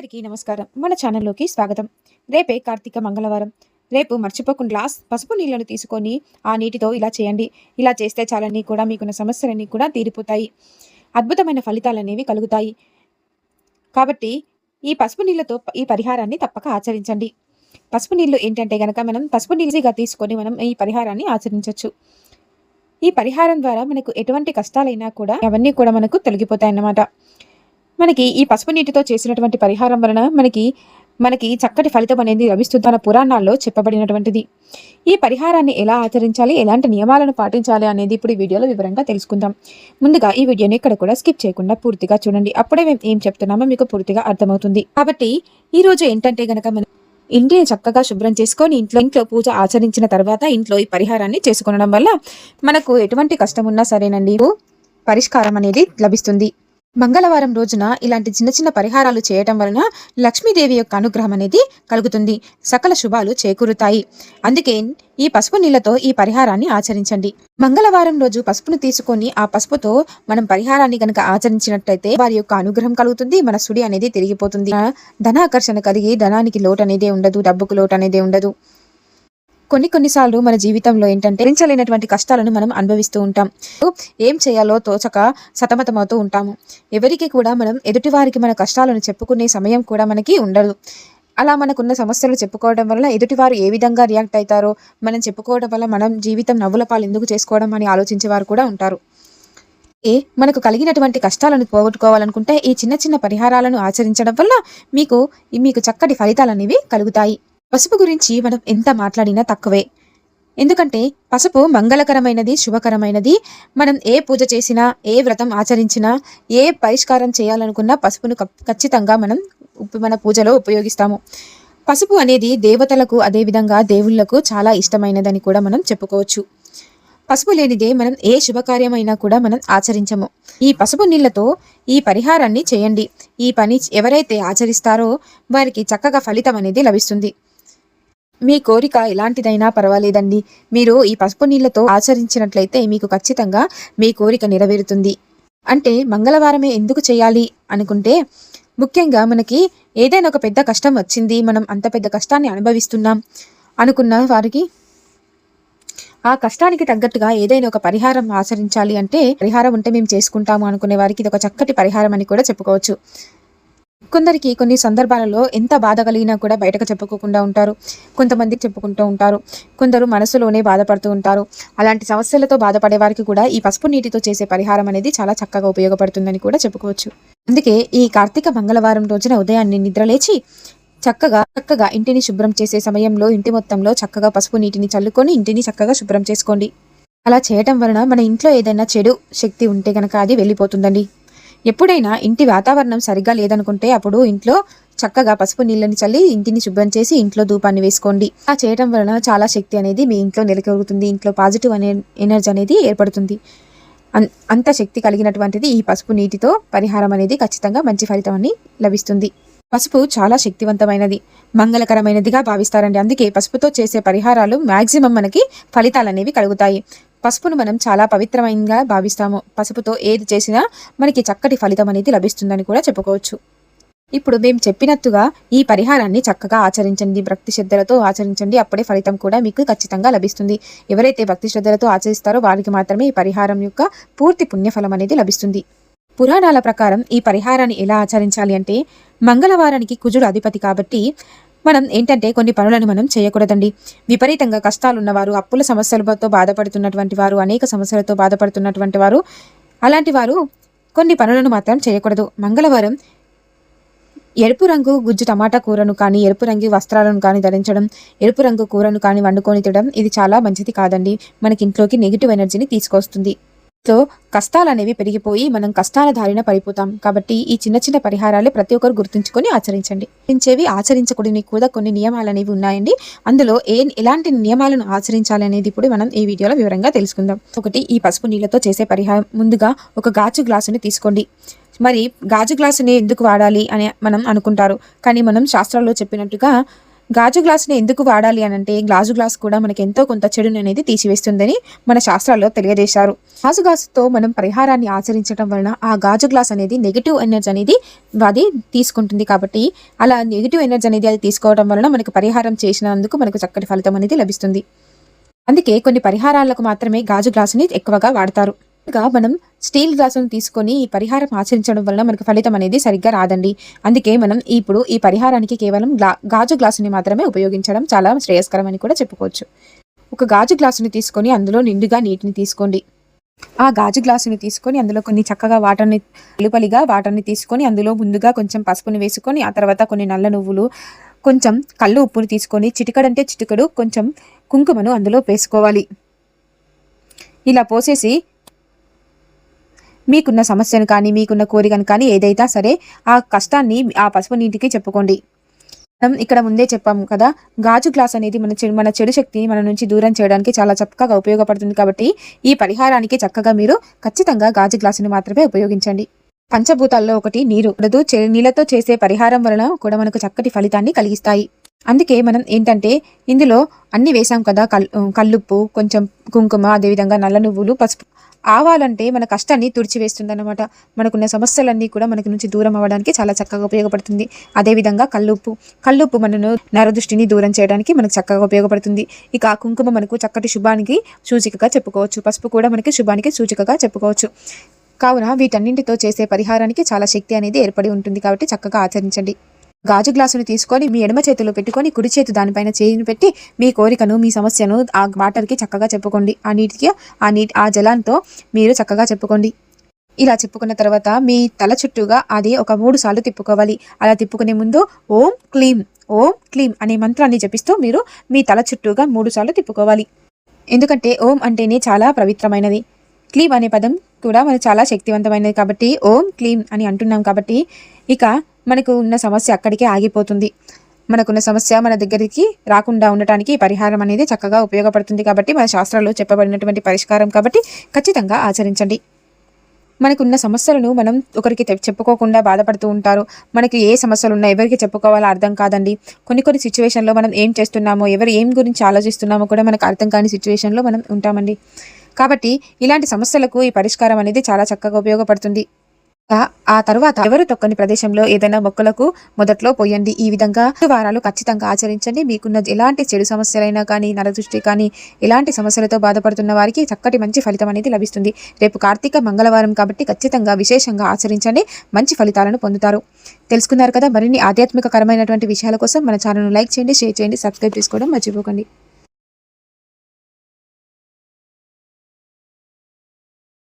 అందరికీ నమస్కారం. మన ఛానల్లోకి స్వాగతం. రేపే కార్తీక మంగళవారం. రేపు మర్చిపోకుండా గ్లాస్ పసుపు నీళ్ళను తీసుకొని ఆ నీటితో ఇలా చేయండి. ఇలా చేస్తే చాలన్నీ కూడా మీకున్న సమస్యలన్నీ కూడా తీరిపోతాయి. అద్భుతమైన ఫలితాలు అనేవి కలుగుతాయి. కాబట్టి ఈ పసుపు నీళ్ళతో ఈ పరిహారాన్ని తప్పక ఆచరించండి. పసుపు నీళ్ళు ఏంటంటే గనక మనం పసుపు నీళ్ళుగా తీసుకొని మనం ఈ పరిహారాన్ని ఆచరించవచ్చు ఈ పరిహారం ద్వారా మనకు ఎటువంటి కష్టాలైనా కూడా అవన్నీ కూడా మనకు తొలగిపోతాయి అన్నమాట మనకి ఈ పసుపు నీటితో చేసినటువంటి పరిహారం వలన మనకి మనకి చక్కటి ఫలితం అనేది లభిస్తుంది మన పురాణాల్లో చెప్పబడినటువంటిది. ఈ పరిహారాన్ని ఎలా ఆచరించాలి? ఎలాంటి నియమాలను పాటించాలి అనేది ఇప్పుడు ఈ వీడియోలో వివరంగా తెలుసుకుందాం. ముందుగా ఈ వీడియోని ఇక్కడ కూడా స్కిప్ చేయకుండా పూర్తిగా చూడండి. అప్పుడే మేము ఏం చెప్తున్నామో మీకు పూర్తిగా అర్థమవుతుంది. కాబట్టి ఈ రోజు ఏంటంటే గనక మనం ఇంటిని చక్కగా శుభ్రం చేసుకొని ఇంట్లో ఇంట్లో పూజ ఆచరించిన తర్వాత ఇంట్లో ఈ పరిహారాన్ని చేసుకునడం వల్ల మనకు ఎటువంటి కష్టం ఉన్నా సరేనండి. పరిష్కారం అనేది లభిస్తుంది. మంగళవారం రోజున ఇలాంటి చిన్న చిన్న పరిహారాలు చేయటం వలన లక్ష్మీదేవి యొక్క అనుగ్రహం అనేది కలుగుతుంది. సకల శుభాలు చేకూరుతాయి. అందుకే ఈ పసుపు నీళ్ళతో ఈ పరిహారాన్ని ఆచరించండి. మంగళవారం రోజు పసుపును తీసుకొని ఆ పసుపుతో మనం పరిహారాన్ని గనక ఆచరించినట్లయితే వారి యొక్క అనుగ్రహం కలుగుతుంది. మన సుడి అనేది తిరిగిపోతుంది. ధనాకర్షణ కలిగి ధనానికి లోటు అనేది ఉండదు. డబ్బుకు లోటు అనేది ఉండదు. కొన్ని కొన్నిసార్లు మన జీవితంలో ఏంటంటే భరించలేనటువంటి కష్టాలను మనం అనుభవిస్తూ ఉంటాం. ఏం చేయాలో తోచక సతమతమవుతూ ఉంటాము. ఎవరికి కూడా మనం ఎదుటివారికి మన కష్టాలను చెప్పుకునే సమయం కూడా మనకి ఉండదు. అలా మనకున్న సమస్యలు చెప్పుకోవడం వల్ల ఎదుటివారు ఏ విధంగా రియాక్ట్ అవుతారో మనం చెప్పుకోవడం వల్ల మనం జీవితం నవ్వుల పాలు ఎందుకు చేసుకోవడం అని ఆలోచించేవారు కూడా ఉంటారు. ఏ మనకు కలిగినటువంటి కష్టాలను పోగొట్టుకోవాలనుకుంటే ఈ చిన్న చిన్న పరిహారాలను ఆచరించడం వల్ల మీకు మీకు చక్కటి ఫలితాలు అనేవి కలుగుతాయి. పసుపు గురించి మనం ఎంత మాట్లాడినా తక్కువే. ఎందుకంటే పసుపు మంగళకరమైనది శుభకరమైనది. మనం ఏ పూజ చేసినా ఏ వ్రతం ఆచరించినా ఏ పరిష్కారం చేయాలనుకున్నా పసుపును ఖచ్చితంగా మనం మన పూజలో ఉపయోగిస్తాము. పసుపు అనేది దేవతలకు అదేవిధంగా దేవుళ్ళకు చాలా ఇష్టమైనదని కూడా మనం చెప్పుకోవచ్చు. పసుపు లేనిదే మనం ఏ శుభకార్యమైనా కూడా మనం ఆచరించము. ఈ పసుపు నీళ్ళతో ఈ పరిహారాన్ని చేయండి. ఈ పని ఎవరైతే ఆచరిస్తారో వారికి చక్కగా ఫలితం అనేది లభిస్తుంది. మీ కోరిక ఎలాంటిదైనా పర్వాలేదండి. మీరు ఈ పసుపు నీళ్ళతో ఆచరించినట్లయితే మీకు ఖచ్చితంగా మీ కోరిక నెరవేరుతుంది. అంటే మంగళవారమే ఎందుకు చేయాలి అనుకుంటే ముఖ్యంగా మనకి ఏదైనా ఒక పెద్ద కష్టం వచ్చింది మనం అంత పెద్ద కష్టాన్ని అనుభవిస్తున్నాం అనుకున్న వారికి ఆ కష్టానికి తగ్గట్టుగా ఏదైనా ఒక పరిహారం ఆచరించాలి అంటే పరిహారం ఉంటే మేము చేసుకుంటాము అనుకునే వారికి ఇది ఒక చక్కటి పరిహారం అని కూడా చెప్పుకోవచ్చు. కొందరికి కొన్ని సందర్భాలలో ఎంత బాధ కలిగినా కూడా బయటకు చెప్పుకోకుండా ఉంటారు. కొంతమందికి చెప్పుకుంటూ ఉంటారు. కొందరు మనసులోనే బాధపడుతూ ఉంటారు. అలాంటి సమస్యలతో బాధపడే వారికి కూడా ఈ పసుపు నీటితో చేసే పరిహారం అనేది చాలా చక్కగా ఉపయోగపడుతుందని కూడా చెప్పుకోవచ్చు. అందుకే ఈ కార్తీక మంగళవారం రోజున ఉదయాన్నే నిద్రలేచి చక్కగా చక్కగా ఇంటిని శుభ్రం చేసే సమయంలో ఇంటి మొత్తంలో చక్కగా పసుపు నీటిని చల్లుకొని ఇంటిని చక్కగా శుభ్రం చేసుకోండి. అలా చేయటం వలన మన ఇంట్లో ఏదైనా చెడు శక్తి ఉంటే గనక అది వెళ్ళిపోతుందండి. ఎప్పుడైనా ఇంటి వాతావరణం సరిగ్గా లేదనుకుంటే అప్పుడు ఇంట్లో చక్కగా పసుపు నీళ్ళని చల్లి ఇంటిని శుభ్రం చేసి ఇంట్లో ధూపాన్ని వేసుకోండి. ఆ చేయడం వలన చాలా శక్తి అనేది మీ ఇంట్లో నెలకొరుగుతుంది ఇంట్లో పాజిటివ్ అనే ఎనర్జీ అనేది ఏర్పడుతుంది. అంత శక్తి కలిగినటువంటిది ఈ పసుపు నీటితో పరిహారం అనేది ఖచ్చితంగా మంచి ఫలితం అని లభిస్తుంది. పసుపు చాలా శక్తివంతమైనది. మంగళకరమైనదిగా భావిస్తారండి. అందుకే పసుపుతో చేసే పరిహారాలు మ్యాక్సిమం మనకి ఫలితాలు అనేవి కలుగుతాయి. పసుపును మనం చాలా పవిత్రమైనగా భావిస్తాము. పసుపుతో ఏది చేసినా మనకి చక్కటి ఫలితం అనేది లభిస్తుందని కూడా చెప్పుకోవచ్చు. ఇప్పుడు మేము చెప్పినట్టుగా ఈ పరిహారాన్ని చక్కగా ఆచరించండి. భక్తి శ్రద్ధలతో ఆచరించండి. అప్పుడే ఫలితం కూడా మీకు ఖచ్చితంగా లభిస్తుంది. ఎవరైతే భక్తి శ్రద్ధలతో ఆచరిస్తారో వారికి మాత్రమే ఈ పరిహారం యొక్క పూర్తి పుణ్యఫలం అనేది లభిస్తుంది. పురాణాల ప్రకారం ఈ పరిహారాన్ని ఎలా ఆచరించాలి అంటే మంగళవారానికి కుజుడు అధిపతి కాబట్టి మనం ఏంటంటే కొన్ని పనులను మనం చేయకూడదండి. విపరీతంగా కష్టాలున్నవారు అప్పుల సమస్యలతో బాధపడుతున్నటువంటి వారు అనేక సమస్యలతో బాధపడుతున్నటువంటి వారు అలాంటి వారు కొన్ని పనులను మాత్రం చేయకూడదు. మంగళవారం ఎరుపు రంగు గుజ్జు టమాటా కూరను కానీ ఎరుపు రంగు వస్త్రాలను కానీ ధరించడం ఎరుపు రంగు కూరను కానీ వండుకొని తినడం ఇది చాలా మంచిది కాదండి. మనకి ఇంట్లోకి నెగిటివ్ ఎనర్జీని తీసుకొస్తుంది. తో కష్టాలు అనేవి పెరిగిపోయి మనం కష్టాల దారిన పడిపోతాం. కాబట్టి ఈ చిన్న చిన్న పరిహారాలు ప్రతి ఒక్కరు గుర్తుంచుకొని ఆచరించండి. ఆచరించేవి ఆచరించకూడని కూడా కొన్ని నియమాలు అనేవి ఉన్నాయండి. అందులో ఏ ఎలాంటి నియమాలను ఆచరించాలి అనేది ఇప్పుడు మనం ఈ వీడియోలో వివరంగా తెలుసుకుందాం. ఒకటి ఈ పసుపు నీళ్ళతో చేసే పరిహారం. ముందుగా ఒక గాజు గ్లాసుని తీసుకోండి. మరి గాజు గ్లాసుని ఎందుకు వాడాలి అని మనం అనుకుంటారు. కానీ మనం శాస్త్రాల్లో చెప్పినట్టుగా గాజు గ్లాసుని ఎందుకు వాడాలి అని అంటే గ్లాజు గ్లాస్ కూడా మనకి ఎంతో కొంత చెడుని అనేది తీసివేస్తుందని మన శాస్త్రాల్లో తెలియజేశారు. గాజు గ్లాసుతో మనం పరిహారాన్ని ఆచరించడం వలన ఆ గాజు గ్లాస్ అనేది నెగిటివ్ ఎనర్జీ అనేది అది తీసుకుంటుంది కాబట్టి అలా నెగిటివ్ ఎనర్జీ అనేది అది తీసుకోవడం వలన మనకు పరిహారం చేసినందుకు మనకు చక్కటి ఫలితం అనేది లభిస్తుంది. అందుకే కొన్ని పరిహారాలకు మాత్రమే గాజు గ్లాసుని ఎక్కువగా వాడతారు. ఇంకా మనం స్టీల్ గ్లాసును తీసుకొని ఈ పరిహారం ఆచరించడం వలన మనకు ఫలితం అనేది సరిగ్గా రాదండి. అందుకే మనం ఇప్పుడు ఈ పరిహారానికి కేవలం గాజు గ్లాసుని మాత్రమే ఉపయోగించడం చాలా శ్రేయస్కరం అని కూడా చెప్పుకోవచ్చు. ఒక గాజు గ్లాసుని తీసుకొని అందులో నిండుగా నీటిని తీసుకోండి. ఆ గాజు గ్లాసుని తీసుకొని అందులో కొన్ని చక్కగా వాటర్ని వెలుపలిగా వాటర్ని తీసుకొని అందులో ముందుగా కొంచెం పసుపుని వేసుకొని ఆ తర్వాత కొన్ని నల్ల నువ్వులు కొంచెం కళ్ళు ఉప్పుని తీసుకొని చిటికడంటే చిటికడు కొంచెం కుంకుమను అందులో వేసుకోవాలి. ఇలా పోసేసి మీకున్న సమస్యను కానీ మీకున్న కోరికను కానీ ఏదైతే సరే ఆ కష్టాన్ని ఆ పసుపు నీటికి చెప్పుకోండి. మనం ఇక్కడ ముందే చెప్పాము కదా గాజు గ్లాస్ అనేది మన చెడు మన చెడు శక్తిని మన నుంచి దూరం చేయడానికి చాలా చక్కగా ఉపయోగపడుతుంది కాబట్టి ఈ పరిహారానికి చక్కగా మీరు ఖచ్చితంగా గాజు గ్లాసుని మాత్రమే ఉపయోగించండి. పంచభూతాల్లో ఒకటి నీరు. ఉడదు నీళ్ళతో చేసే పరిహారం వలన కూడా మనకు చక్కటి ఫలితాన్ని కలిగిస్తాయి. అందుకే మనం ఏంటంటే ఇందులో అన్ని వేసాం కదా కల్ కల్లుప్పు కొంచెం కుంకుమ అదేవిధంగా నల్ల నువ్వులు పసుపు. ఆవాలంటే మన కష్టాన్ని తుడిచివేస్తుంది అనమాట మనకున్న సమస్యలన్నీ కూడా మనకి నుంచి దూరం అవ్వడానికి చాలా చక్కగా ఉపయోగపడుతుంది. అదేవిధంగా కల్లుప్పు కల్లుప్పు మనను నరదృష్టిని దూరం చేయడానికి మనకు చక్కగా ఉపయోగపడుతుంది. ఇక ఆ కుంకుమ మనకు చక్కటి శుభానికి సూచికగా చెప్పుకోవచ్చు. పసుపు కూడా మనకి శుభానికి సూచికగా చెప్పుకోవచ్చు. కావున వీటన్నింటితో చేసే పరిహారానికి చాలా శక్తి అనేది ఏర్పడి ఉంటుంది కాబట్టి చక్కగా ఆచరించండి. గాజు గ్లాసును తీసుకొని మీ ఎడమ చేతిలో పెట్టుకొని కుడి చేతి దానిపైన చేయిని పెట్టి మీ కోరికను మీ సమస్యను ఆ వాటర్కి చక్కగా చెప్పుకోండి. ఆ నీటికి ఆ నీటి ఆ జలంతో మీరు చక్కగా చెప్పుకోండి. ఇలా చెప్పుకున్న తర్వాత మీ తల చుట్టూగా అది ఒక మూడు సార్లు తిప్పుకోవాలి. అలా తిప్పుకునే ముందు ఓం క్లీం ఓం క్లీం అనే మంత్రాన్ని జపిస్తూ మీరు మీ తల చుట్టూగా మూడు సార్లు తిప్పుకోవాలి. ఎందుకంటే ఓం అంటేనే చాలా పవిత్రమైనది. క్లీం అనే పదం కూడా మనకు చాలా శక్తివంతమైనది కాబట్టి ఓం క్లీం అని అంటున్నాం కాబట్టి ఇక మనకు ఉన్న సమస్య అక్కడికే ఆగిపోతుంది. మనకున్న సమస్య మన దగ్గరికి రాకుండా ఉండటానికి పరిహారం అనేది చక్కగా ఉపయోగపడుతుంది కాబట్టి మన శాస్త్రాల్లో చెప్పబడినటువంటి పరిష్కారం కాబట్టి ఖచ్చితంగా ఆచరించండి. మనకున్న సమస్యలను మనం ఒకరికి చెప్పుకోకుండా బాధపడుతూ ఉంటారు. మనకి ఏ సమస్యలు ఉన్నా ఎవరికి చెప్పుకోవాలో అర్థం కాదండి. కొన్ని కొన్ని సిచ్యువేషన్లో మనం ఏం చేస్తున్నామో ఎవరు ఏం గురించి ఆలోచిస్తున్నామో కూడా మనకు అర్థం కాని సిచ్యువేషన్లో మనం ఉంటామండి. కాబట్టి ఇలాంటి సమస్యలకు ఈ పరిష్కారం అనేది చాలా చక్కగా ఉపయోగపడుతుంది. ఆ- తర్వాత ఎవరు తొక్కని ప్రదేశంలో ఏదైనా మొక్కలకు మొదట్లో పోయండి. ఈ విధంగా వారాలు ఖచ్చితంగా ఆచరించండి. మీకున్న ఎలాంటి చెడు సమస్యలైనా కానీ నరదృష్టి కానీ ఎలాంటి సమస్యలతో బాధపడుతున్న వారికి చక్కటి మంచి ఫలితం అనేది లభిస్తుంది. రేపు కార్తీక మంగళవారం కాబట్టి ఖచ్చితంగా విశేషంగా ఆచరించండి. మంచి ఫలితాలను పొందుతారు. తెలుసుకున్నారు కదా మరిన్ని ఆధ్యాత్మికకరమైనటువంటి విషయాల కోసం మన ఛానల్ను లైక్ చేయండి షేర్ చేయండి సబ్స్క్రైబ్ చేసుకోవడం మర్చిపోకండి.